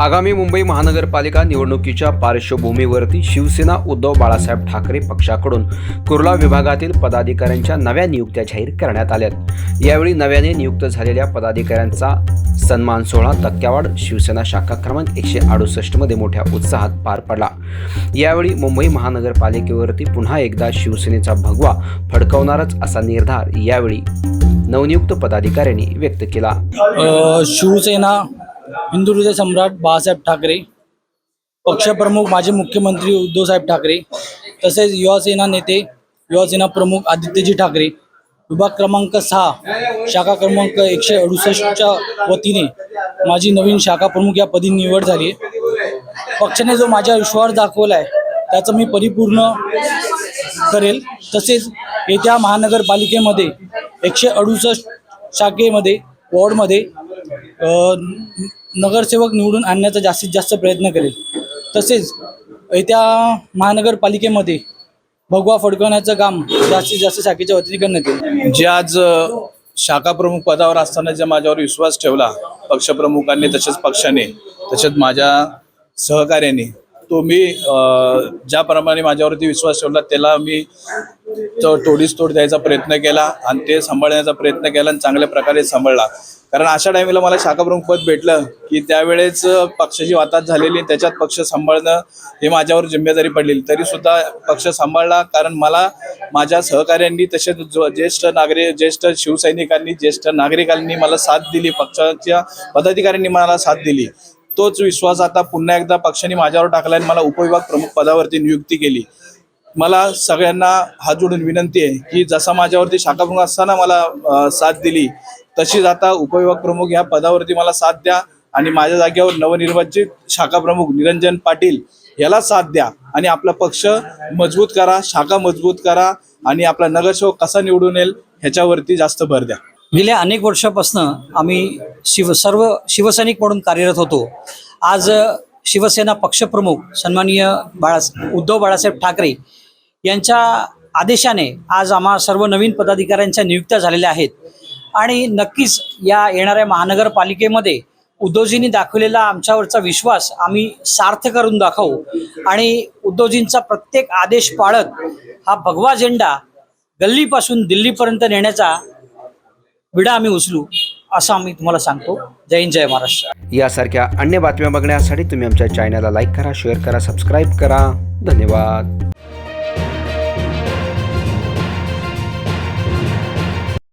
आगामी मुंबई महानगरपालिका निवडणुकीच्या पार्श्वभूमीवरती शिवसेना उद्धव बाळासाहेब ठाकरे पक्षाकडून कुर्ला विभागातील पदाधिकाऱ्यांच्या नव्या नियुक्त्या जाहीर करण्यात आल्यात यावेळी नव्याने नियुक्त झालेल्या पदाधिकाऱ्यांचा सन्मान सोहळा तक्क्यावाड शिवसेना शाखा क्रमांक एकशे अडुसष्टमध्ये मोठ्या उत्साहात पार पडला. यावेळी मुंबई महानगरपालिकेवरती पुन्हा एकदा शिवसेनेचा भगवा फडकवणारच असा निर्धार यावेळी नवनियुक्त पदाधिकाऱ्यांनी व्यक्त केला. शिवसेना हिंदू हृदय सम्राट बाळासाहेब ठाकरे पक्षप्रमुख माजी मुख्यमंत्री उद्धवसाहेब ठाकरे तसेच युवासेना नेते युवासेना प्रमुख आदित्यजी ठाकरे. विभाग क्रमांक सहा शाखा क्रमांक एकशे अडुसष्टच्या वतीने माझी नवीन शाखा प्रमुख या पदी निवड झाली आहे. पक्षाने जो माझ्या विश्वास दाखवला आहे त्याचं मी परिपूर्ण करेल. तसेच येत्या महानगरपालिकेमध्ये एकशे अडुसष्ट शाखेमध्ये वॉर्डमध्ये नगरसेवक निवडून आणण्याचा जास्तीत जास्त प्रयत्न करेल. तसेच येत्या महानगरपालिकेमध्ये भगवा फडकवण्याचं काम जास्तीत जास्त शाखेच्या वतीने करण्यात येईल. जे आज शाखा प्रमुख पदावर असताना जे माझ्यावर विश्वास ठेवला पक्षप्रमुखांनी तसेच पक्षाने तसेच माझ्या सहकार्याने तो मी ज्याप्रमाणे माझ्यावरती विश्वास ठेवला त्याला मी तो तोडीस तोड द्यायचा प्रयत्न केला आणि ते सांभाळण्याचा प्रयत्न केला आणि चांगल्या प्रकारे सांभाळला. कारण अशा टायमिंगला मला शाखाप्रमुख पद भेटलं की त्यावेळेस पक्षाची वातात झालेली त्याच्यात पक्ष सांभाळणं हे माझ्यावर जिम्मेदारी पडलेली. तरी सुद्धा पक्ष सांभाळला कारण मला माझ्या सहकाऱ्यांनी तसेच ज्येष्ठ नागरिक ज्येष्ठ शिवसैनिकांनी ज्येष्ठ नागरिकांनी मला साथ दिली पक्षाच्या पदाधिकाऱ्यांनी मला साथ दिली. तोच विश्वास आता पुन्हा एकदा पक्षाने माझ्यावर टाकला आणि मला उपविभाग प्रमुख पदावरती नियुक्ती केली. मला सगळ्यांना हात जोडून विनंती आहे की जसा माझ्यावरती शाखाप्रमुख असताना मला साथ दिली तशीच आता उपविभाग प्रमुख या पदावरती मला साथ द्या आणि माझ्या जागेवर नवनिर्वाचित शाखा प्रमुख निरंजन पाटील याला साथ द्या आणि आपला पक्ष मजबूत करा शाखा मजबूत करा आणि आपला नगरसेवक कसा निवडून येईल ह्याच्यावरती जास्त भर द्या. गेल्या अनेक वर्षापासून आम्ही शिव सर्व शिवसैनिक म्हणून कार्यरत होतो. आज शिवसेना पक्षप्रमुख सन्माननीय बाळा उद्धव बाळासाहेब ठाकरे यांच्या आदेशाने आज आम्हा सर्व नवीन पदाधिकाऱ्यांच्या नियुक्त्या झालेल्या आहेत. आणि नक्कीच या येणाऱ्या महानगरपालिकेमध्ये उद्धवजींनी दाखवलेला आमच्यावरचा विश्वास आम्ही सार्थ करून दाखवू. आणि उद्धवजींचा प्रत्येक आदेश पाळत हा भगवा झेंडा गल्लीपासून दिल्लीपर्यंत नेण्याचा विडा आम्ही उचलू असं आम्ही तुम्हाला सांगतो. जय हिंद जय महाराष्ट्र. यासारख्या अन्य बातम्या बघण्यासाठी तुम्ही आमच्या चॅनलला लाईक करा शेअर करा सबस्क्राईब करा. धन्यवाद.